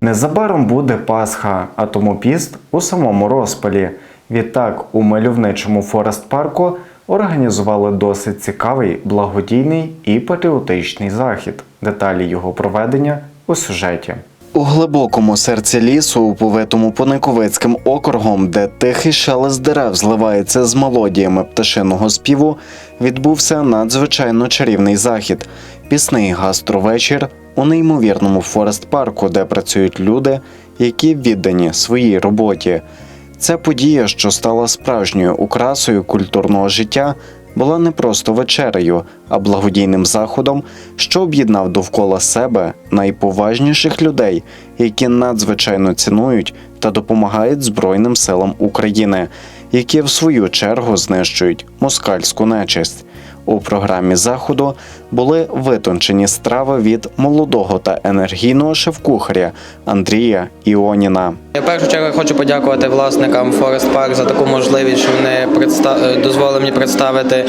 Незабаром буде Пасха, а тому піст у самому розпалі. Відтак у мальовничому Форест парку організували досить цікавий, благодійний і патріотичний захід. Деталі його проведення у сюжеті. У глибокому серці лісу, повитому Пониковицьким округом, де тихий шелест дерев зливається з мелодіями пташиного співу, відбувся надзвичайно чарівний захід пісний гастровечір у неймовірному Форест парку, де працюють люди, які віддані своїй роботі. Ця подія, що стала справжньою украсою культурного життя, була не просто вечерею, а благодійним заходом, що об'єднав довкола себе найповажніших людей, які надзвичайно цінують та допомагають Збройним силам України, які в свою чергу знищують москальську нечисть. У програмі заходу були витончені страви від молодого та енергійного шеф-кухаря Андрія Іоніна. Я в першу чергу хочу подякувати власникам Forest Park за таку можливість, що вони е, дозволили мені представити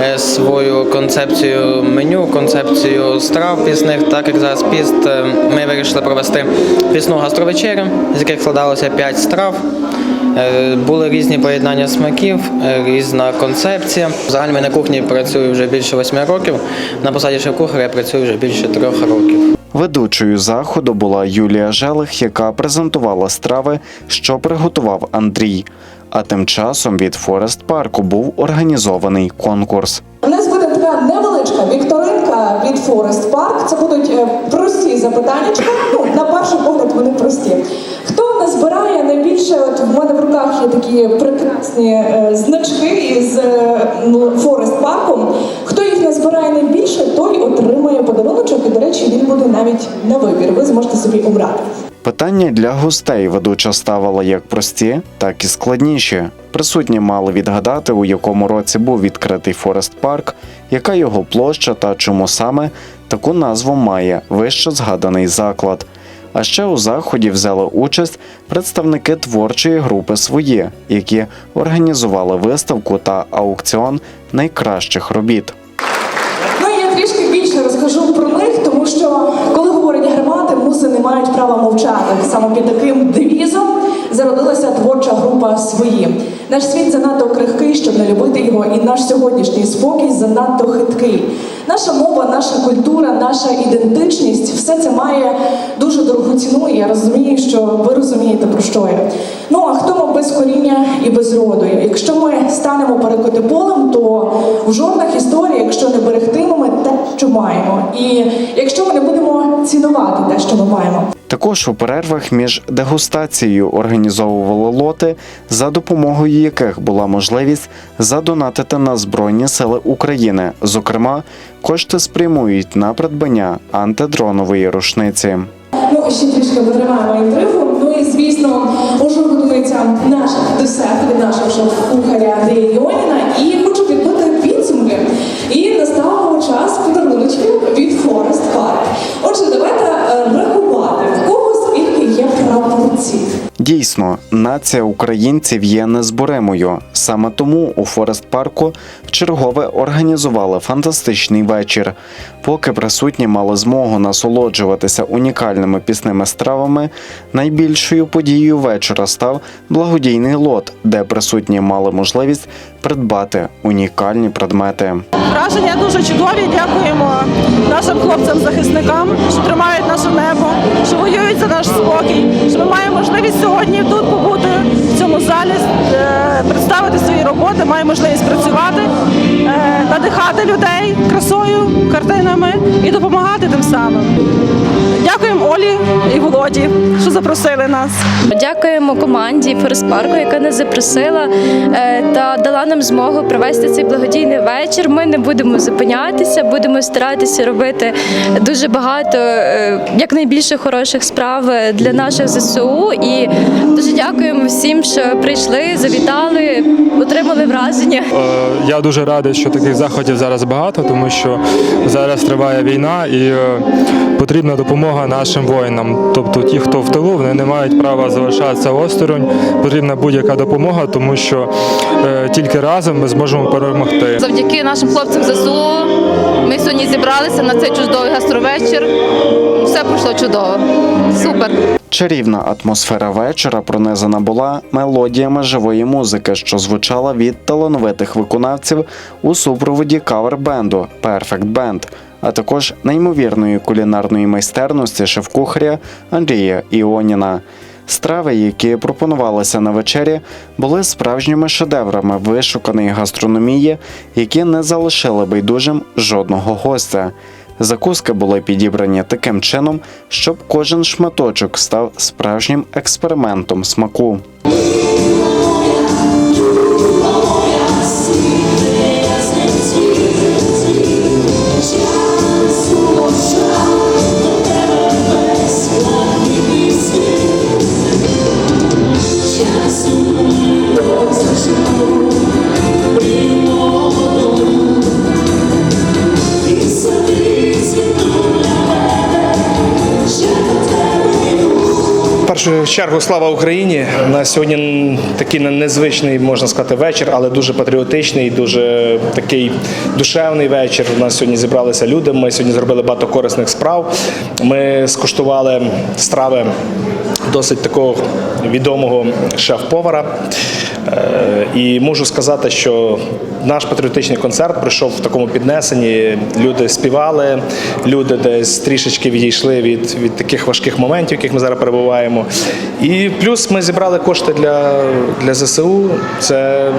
е, свою концепцію меню, концепцію страв пісних. Так як зараз піст, е, ми вирішили провести пісну гастровечерю, з яких складалося 5 страв. Е, Були різні поєднання смаків, е, різна концепція. Взагалі на кухні працюю вже більше восьми років. На посаді шеф-кухаря я працюю вже більше трьох років. Ведучою заходу була Юлія Желих, яка презентувала страви, що приготував Андрій. А тим часом від Форест парку був організований конкурс. У нас буде така невеличка вікторинка від Forest Park. Це будуть е, прості запитання. Ну, на перший погляд вони прості. Хто назбирає найбільше? От в мене в руках є такі прекрасні е, значки із е, ну, Forest Park. Хто їх назбирає найбільше, той отримає подаруночок. І, до речі, він буде навіть на вибір. Ви зможете собі обрати. Питання для гостей ведуча ставила як прості, так і складніші. Присутні мали відгадати, у якому році був відкритий Форест парк, яка його площа та чому саме таку назву має вище згаданий заклад. А ще у заході взяли участь представники творчої групи свої, які організували виставку та аукціон найкращих робіт. Ну я трішки більше розкажу про них, тому що коли говорять гармати, муси не мають права мовчати. Саме під таким девізом Наш світ занадто крихкий, щоб не любити його, і наш сьогоднішній спокій занадто хиткий. Наша мова, наша культура, наша ідентичність все це має дуже дорогу ціну. І я розумію, що ви розумієте про що я. Ну а хто ми без коріння і без роду? Якщо ми станемо перекоти полем, то в жодних історій, якщо не берегтимемо те, що маємо, і якщо ми не будемо цінувати те, що ми маємо. Також у перервах між дегустацією організовували лоти, за допомогою яких була можливість задонатити на Збройні Сили України. Зокрема, кошти спрямують на придбання антидронової рушниці. Ну, ще трішки витримаємо інтригу. Ну і звісно, уже готується наш десерт від нашого шеф-кухаря Андрія Йоніна. І хочу підбити підсумки. І настав час подаруночків від Forest Park. Отже, давайте е, рахувати, в кого скільки є прапорців. Дійсно, нація українців є незборимою. Саме тому у Форест парку вчергове організували фантастичний вечір. Поки присутні мали змогу насолоджуватися унікальними пісними стравами, найбільшою подією вечора став благодійний лот, де присутні мали можливість придбати унікальні предмети. Враження дуже чудові. Дякуємо нашим хлопцям-захисникам, що тримають наше небо, що воюють за наш спокій. Що ми маємо можливість сьогодні тут побути в цьому залі, е, представити свої роботи, маємо можливість працювати, е, надихати людей красою, картинами і допомагати тим самим. Дякуємо Олі і Володі, що запросили нас. Дякуємо команді Форест Парку, яка нас запросила е, та дала нам змогу провести цей благодійний вечір. Ми не будемо зупинятися, будемо старатися робити дуже багато е, якнайбільше хороших справ для наших ЗСУ. І дуже дякуємо всім, що прийшли, завітали, отримали враження. Е, Я дуже радий, що таких заходів зараз багато, тому що зараз триває війна і е, потрібна допомога нашим воїнам. Тобто ті, хто в тилу, вони не мають права залишатися осторонь. Потрібна будь-яка допомога, тому що е, тільки разом ми зможемо перемогти. Завдяки нашим хлопцям ЗСУ ми сьогодні зібралися на цей чудовий гастровечір. Все пройшло чудово. Супер. Чарівна атмосфера вечора пронизана була мелодіями живої музики, що звучала від талановитих виконавців у супроводі кавер-бенду Perfect Band, а також неймовірної кулінарної майстерності шеф-кухаря Андрія Іоніна. Страви, які пропонувалися на вечері, були справжніми шедеврами вишуканої гастрономії, які не залишили байдужим жодного гостя. Закуски були підібрані таким чином, щоб кожен шматочок став справжнім експериментом смаку. Першу чергу слава Україні. На сьогодні такий незвичний, можна сказати, вечір, але дуже патріотичний, дуже такий душевний вечір. У нас сьогодні зібралися люди. Ми сьогодні зробили багато корисних справ. Ми скуштували страви досить такого відомого шеф-повара. Е, І можу сказати, що наш патріотичний концерт пройшов в такому піднесенні. Люди співали, люди десь трішечки відійшли від, від таких важких моментів, в яких ми зараз перебуваємо. І плюс ми зібрали кошти для, для ЗСУ. Це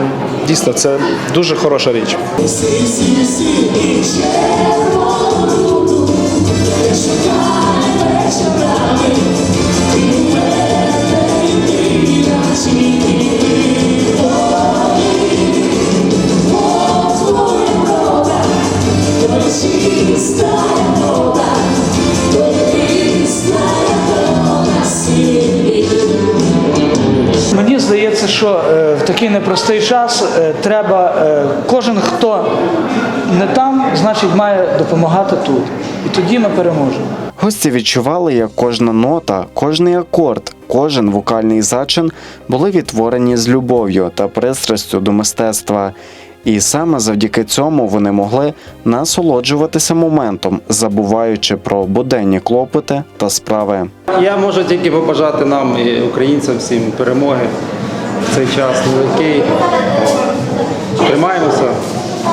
дійсно це дуже хороша річ. Що е, в такий непростий час е, треба е, кожен, хто не там, значить має допомагати тут. І тоді ми переможемо. Гості відчували, як кожна нота, кожний акорд, кожен вокальний зачин були відтворені з любов'ю та пристрастю до мистецтва. І саме завдяки цьому вони могли насолоджуватися моментом, забуваючи про буденні клопоти та справи. Я можу тільки побажати нам і українцям всім перемоги в цей час нелегкий. Тримаємося,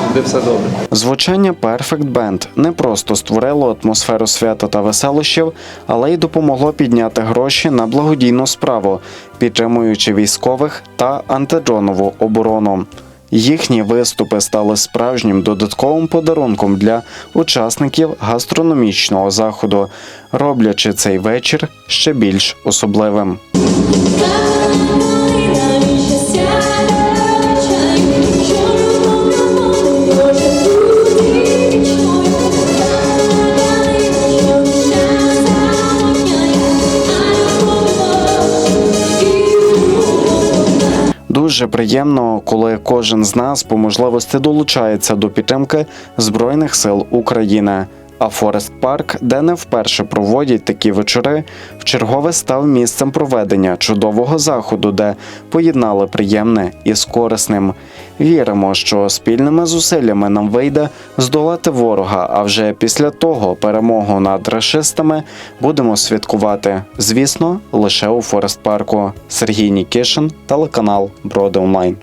буде все добре. Звучання Perfect Band не просто створило атмосферу свята та веселощів, але й допомогло підняти гроші на благодійну справу, підтримуючи військових та антидронову оборону. Їхні виступи стали справжнім додатковим подарунком для учасників гастрономічного заходу, роблячи цей вечір ще більш особливим. Дуже приємно, коли кожен з нас по можливості долучається до підтримки Збройних сил України. А Форест Парк, де не вперше проводять такі вечори, вчергове став місцем проведення чудового заходу, де поєднали приємне із корисним. Віримо, що спільними зусиллями нам вийде здолати ворога. А вже після того перемогу над рашистами будемо святкувати. Звісно, лише у Форест Парку. Сергій Нікішин, телеканал Броди Онлайн.